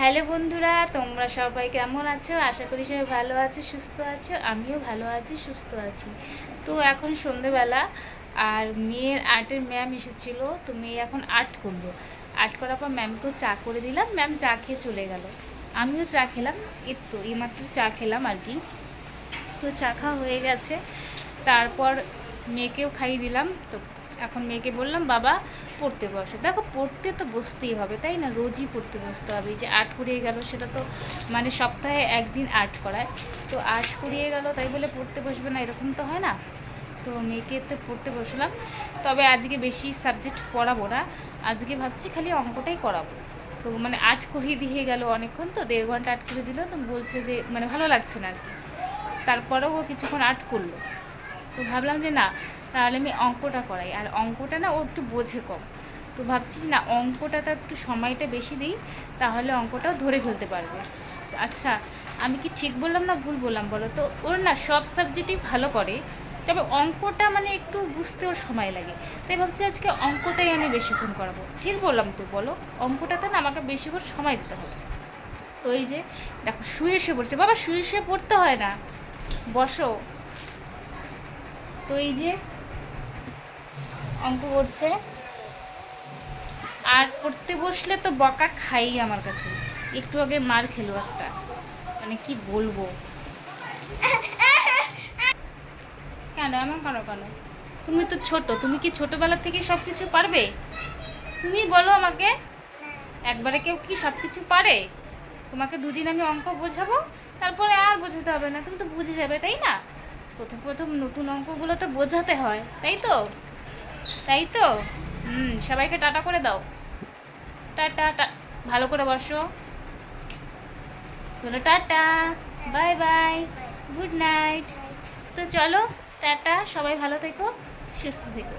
Hello বন্ধুরা, তোমরা সবাই কেমন আছো? আশা করি সবাই ভালো আছো, সুস্থ আছো। আমিও ভালো আছি, সুস্থ আছি। তো এখন সন্ধেবেলা, আর মেয়ের আর্টের ম্যাম এসেছিল, তো মেয়ে এখন আর্ট করল। আর্ট করার পর ম্যামকেও চা করে দিলাম, ম্যাম চা খেয়ে চলে গেল। আমিও চা খেলাম একটু এইমাত্র চা খেলাম আর কি। তো চা খাওয়া হয়ে গেছে, তারপর মেয়েকেও খাইয়ে দিলাম, তো এখন মেয়েকে বললাম, বাবা, পড়তে বসো। দেখো, পড়তে তো বসতেই হবে, তাই না? রোজই পড়তে বসতে হবে। যে আর্ট করিয়ে গেল, সেটা তো মানে সপ্তাহে একদিন আর্ট করায়। তো আর্ট করিয়ে গেল, তাই বলে পড়তে বসবে না, এরকম তো হয় না? তো মেয়েকে তো পড়তে বসলাম। তবে আজকে বেশি সাবজেক্ট পড়াবো না। আজকে ভাবছি খালি অঙ্কটাই করাবো। তো মানে আর্ট করিয়ে দিয়ে গেল অনেকক্ষণ, তো দেড় ঘণ্টা আর্ট করে দিল, তো বলছে যে মানে ভালো লাগছে না আর কি। তারপরেও ও কিছুক্ষণ আর্ট করল। তো ভাবলাম যে না তাহলে আমি অঙ্কটা করাই। আর অঙ্কটা না ও একটু বোঝে কম। তো ভাবছি না, অঙ্কটাতে একটু সময়টা বেশি দিই, তাহলে অঙ্কটাও ধরে ফেলতে পারবে। আচ্ছা আমি কি ঠিক বললাম না ভুল বললাম বলো? তো ওর না সব সাবজেক্টই ভালো করে, তবে অঙ্কটা মানে একটু বুঝতে ওর সময় লাগে। তাই ভাবছি আজকে অঙ্কটাই আমি বেশিক্ষণ করাবো। ঠিক বললাম তো, বলো? অঙ্কটাতে না আমাকে বেশিক্ষণ সময় দিতে হবে। তো এই যে, দেখো, শুয়ে শুয়ে পড়ছে। বাবা, শুয়ে শুয়ে পড়তে হয় না। বসো। তো এই যে অঙ্ক করছে। আর পড়তে বসলে তো বকা খাই আমার কাছে। একটু আগে মার খেলো একটা। মানে কি বলব? কেন? এমন কেন কেন? তুমি তো ছোট। তুমি কি ছোটবেলা থেকে সব কিছু পারবে? তুমি বলো আমাকে। একবারে কেউ কি সব কিছু পারে? তোমাকে দুদিন আমি অঙ্ক বোঝাবো, তারপরে আর বোঝাতে হবে না। তুমি তো বুঝে যাবে, তাই না? প্রথম প্রথম নতুন অঙ্কগুলো তো বোঝাতে হয়, তাই তো? তাই তো? হুম, সবাইকে টাটা করে দাও। টাটা, টা, ভালো করে বসো। বলো, tata, bye bye, good night. তো চলো, টাটা, সবাই ভালো থেকো, সুস্থ থেকো।